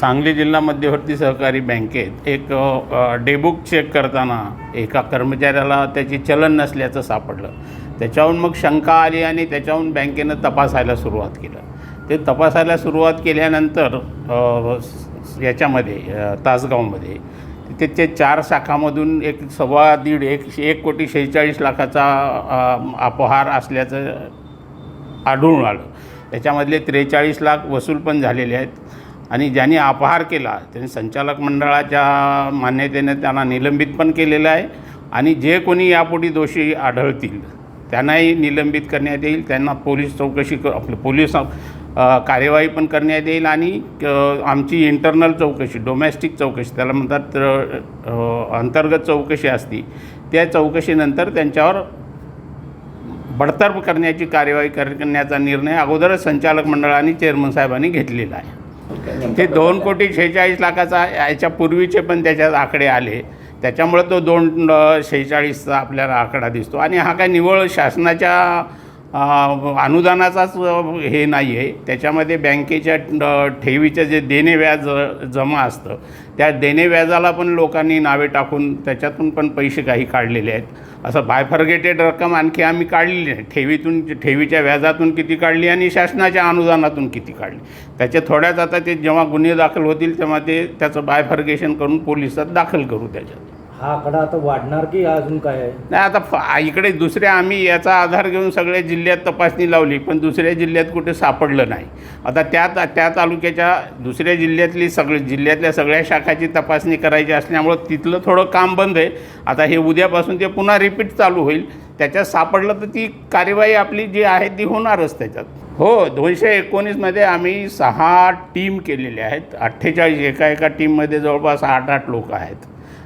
सांगली जिल्हा मध्यवर्ती सहकारी बँकेत. एक डेबुक चेक करताना एका कर्मचाऱ्याला त्याची चलन नसल्याचं सापडलं. त्याच्याहून मग शंका आली आणि त्याच्याहून बँकेनं तपासायला सुरुवात केलं. ते तपासायला सुरुवात केल्यानंतर याच्यामध्ये तासगावमध्ये तिथे ते चार शाखामधून एक सव्वा दीड एक एक कोटी शेहेचाळीस लाखाचा अपहार असल्याचं आढळून आलं. त्याच्यामधले त्रेचाळीस लाख वसूल पण झालेले आहेत. आणि ज्यांनी अपहार केला त्यांनी संचालक मंडळाच्या मान्यतेने त्यांना निलंबित पण केलेलं आहे. आणि जे कोणी यापुढे दोषी आढळतील त्यांनाही निलंबित करण्यात येईल. त्यांना पोलीस चौकशी क आपलं पोलीस कार्यवाही पण करण्यात येईल. आणि आमची इंटरनल चौकशी डोमेस्टिक चौकशी त्याला म्हणतात अंतर्गत चौकशी असती. त्या चौकशीनंतर त्यांच्यावर बडतर्फ करण्याची कार्यवाही करण्याचा निर्णय अगोदरच संचालक मंडळाने चेअरमन साहेबांनी घेतलेला आहे. ते दोन कोटी शेहेचाळीस लाखाचा याच्या पूर्वीचे पण त्याच्यात आकडे आले. त्याच्यामुळे तो दोन शेहेचाळीसचा आपल्याला आकडा दिसतो. आणि हा काय निव्वळ शासनाच्या अनुदानाचाच हे नाही आहे त्याच्यामध्ये बँकेच्या ठेवीचं जे देणे व्याज जमा असतं त्या देणे व्याजाला पण लोकांनी नावे टाकून त्याच्यातून पण पैसे काही काढलेले आहेत. असं बायफर्गेटेड रक्कम आणखी आम्ही काढलेली नाही. ठेवीतून ठेवीच्या व्याजातून किती काढली आणि शासनाच्या अनुदानातून किती काढली. त्याच्या थोड्याच आता ते जेव्हा गुन्हे दाखल होतील तेव्हा ते त्याचं बायफर्गेशन करून पोलिसात दाखल करू त्याच्यात. हा आकडा आता वाढणार की अजून काय आहे? नाही आता फ इकडे दुसऱ्या आम्ही याचा आधार घेऊन सगळ्या जिल्ह्यात तपासणी लावली पण दुसऱ्या जिल्ह्यात कुठे सापडलं नाही. आता त्या ता- त्या तालुक्याच्या दुसऱ्या जिल्ह्यातली सगळी जिल्ह्यातल्या सगळ्या शाखाची तपासणी करायची असल्यामुळं तिथलं थोडं काम बंद आहे. आता हे उद्यापासून ते पुन्हा रिपीट चालू होईल. त्याच्यात सापडलं तर ती कार्यवाही आपली जी आहे ती होणारच त्याच्यात. हो दोनशे एकोणीसमध्ये आम्ही सहा टीम केलेल्या आहेत. अठ्ठेचाळीस एका एका टीममध्ये जवळपास आठ आठ लोक आहेत.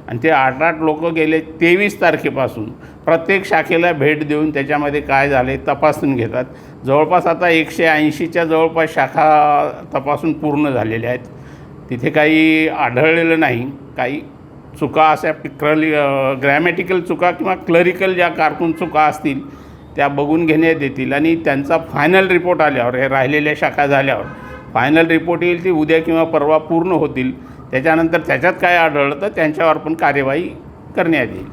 आणि ते आठ आठ लोक गेले तेवीस तारखेपासून. प्रत्येक शाखेला भेट देऊन त्याच्यामध्ये काय झाले तपासून घेतात. जवळपास आता एकशे ऐंशीच्या जवळपास शाखा तपासून पूर्ण झालेल्या आहेत. तिथे काही आढळलेलं नाही. काही चुका अशा क्रली ग्रॅमॅटिकल चुका किंवा क्लरिकल ज्या कारकून चुका असतील त्या बघून घेण्यात येतील आणि त्यांचा फायनल रिपोर्ट आल्यावर हे राहिलेल्या शाखा झाल्यावर. फायनल रिपोर्ट येईल ती उद्या किंवा परवा पूर्ण होतील. त्याच्यानंतर त्याच्यात काय आढळलं तर त्यांच्यावर पण कार्यवाही करण्यात येईल.